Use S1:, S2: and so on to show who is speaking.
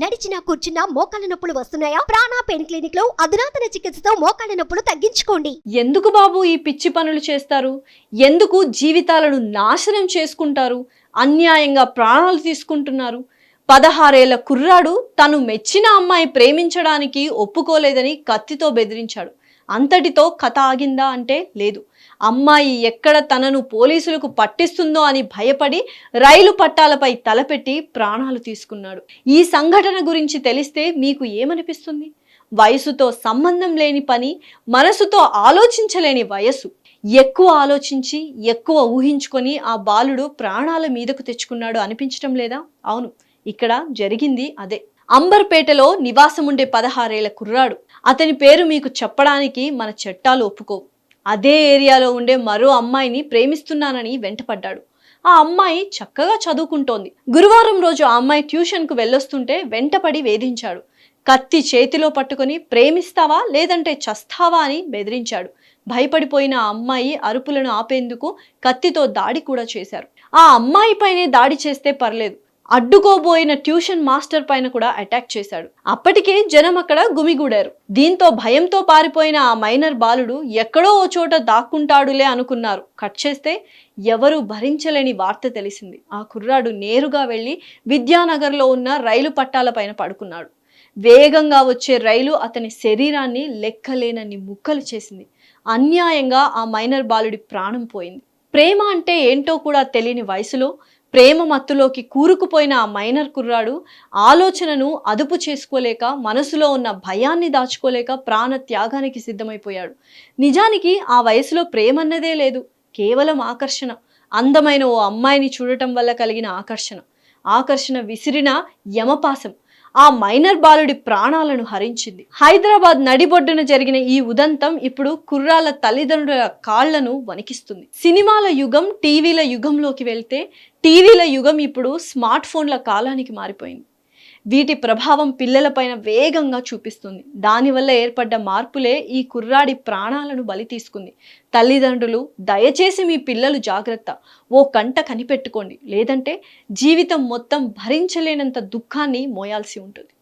S1: నడిచినా కూర్చున్నా మోకాళ్ళ నొప్పులు వస్తున్నాయా? ప్రాణా పెయిన్ క్లినిక్లో అధునాతన చికిత్సతో మోకాళ్ళ నొప్పులు తగ్గించుకోండి.
S2: ఎందుకు బాబు ఈ పిచ్చి పనులు చేస్తారు? ఎందుకు జీవితాలను నాశనం చేసుకుంటారు? అన్యాయంగా ప్రాణాలు తీసుకుంటున్నారు? పదహారేళ్ళ కుర్రాడు తను మెచ్చిన అమ్మాయి ప్రేమించడానికి ఒప్పుకోలేదని కత్తితో బెదిరించాడు. అంతటితో కథ ఆగిందా అంటే లేదు. అమ్మాయి ఎక్కడ తనను పోలీసులకు పట్టిస్తుందో అని భయపడి రైలు పట్టాలపై తలపెట్టి ప్రాణాలు తీసుకున్నాడు. ఈ సంఘటన గురించి తెలిస్తే మీకు ఏమనిపిస్తుంది? వయసుతో సంబంధం లేని పని మనసుతో ఆలోచించలేని వయసు ఎక్కువ ఆలోచించి ఎక్కువ ఊహించుకొని ఆ బాలుడు ప్రాణాల మీదకు తెచ్చుకున్నాడు అనిపించటం లేదా? అవును ఇక్కడ జరిగింది అదే. అంబర్పేటలో నివాసముండే పదహారేళ్ళ కుర్రాడు. అతని పేరు మీకు చెప్పడానికి మన చట్టాలు ఒప్పుకోవు. అదే ఏరియాలో ఉండే మరో అమ్మాయిని ప్రేమిస్తున్నానని వెంటపడ్డాడు. ఆ అమ్మాయి చక్కగా చదువుకుంటోంది. గురువారం రోజు ఆ అమ్మాయి ట్యూషన్కు వెళ్ళొస్తుంటే వెంటపడి వేధించాడు. కత్తి చేతిలో పట్టుకొని ప్రేమిస్తావా లేదంటే చస్తావా అని బెదిరించాడు. భయపడిపోయిన ఆ అమ్మాయి అరుపులను ఆపేందుకు కత్తితో దాడి కూడా చేశారు. ఆ అమ్మాయి పైనే దాడి చేస్తే పర్లేదు. అడ్డుకోబోయిన ట్యూషన్ మాస్టర్ పైన కూడా అటాక్ చేశాడు. అప్పటికే జనం అక్కడ గుమిగూడారు. దీంతో భయంతో పారిపోయిన ఆ మైనర్ బాలుడు ఎక్కడో ఓ చోట దాక్కుంటాడులే అనుకున్నారు. కట్ చేస్తే ఎవరు భరించలేని వార్త తెలిసింది. ఆ కుర్రాడు నేరుగా వెళ్ళి విద్యానగర్లో ఉన్న రైలు పట్టాల పైన పడుకున్నాడు. వేగంగా వచ్చే రైలు అతని శరీరాన్ని లెక్కలేనన్ని ముక్కలు చేసింది. అన్యాయంగా ఆ మైనర్ బాలుడి ప్రాణం పోయింది. ప్రేమ అంటే ఏంటో కూడా తెలియని వయసులో ప్రేమ మత్తులోకి కూరుకుపోయిన ఆ మైనర్ కుర్రాడు ఆలోచనను అదుపు చేసుకోలేక మనసులో ఉన్న భయాన్ని దాచుకోలేక ప్రాణ త్యాగానికి సిద్ధమైపోయాడు. నిజానికి ఆ వయసులో ప్రేమన్నదే లేదు కేవలం ఆకర్షణ. అందమైన ఓ అమ్మాయిని చూడటం వల్ల కలిగిన ఆకర్షణ. ఆకర్షణ విసిరిన యమపాసం ఆ మైనర్ బాలుడి ప్రాణాలను హరించింది. హైదరాబాద్ నడిబొడ్డున జరిగిన ఈ ఉదంతం ఇప్పుడు కుర్రాల తల్లిదండ్రుల కాళ్ళను వణికిస్తుంది. సినిమాల యుగం టీవీల యుగంలోకి వెళ్తే టీవీల యుగం ఇప్పుడు స్మార్ట్ ఫోన్ల కాలానికి మారిపోయింది. వీటి ప్రభావం పిల్లలపైన వేగంగా చూపిస్తుంది. దానివల్ల ఏర్పడ్డ మార్పులే ఈ కుర్రాడి ప్రాణాలను బలి తీసుకుంది. తల్లిదండ్రులు దయచేసి మీ పిల్లలు జాగ్రత్త. ఓ కంట కనిపెట్టుకోండి. లేదంటే జీవితం మొత్తం భరించలేనంత దుఃఖాన్ని మోయాల్సి ఉంటుంది.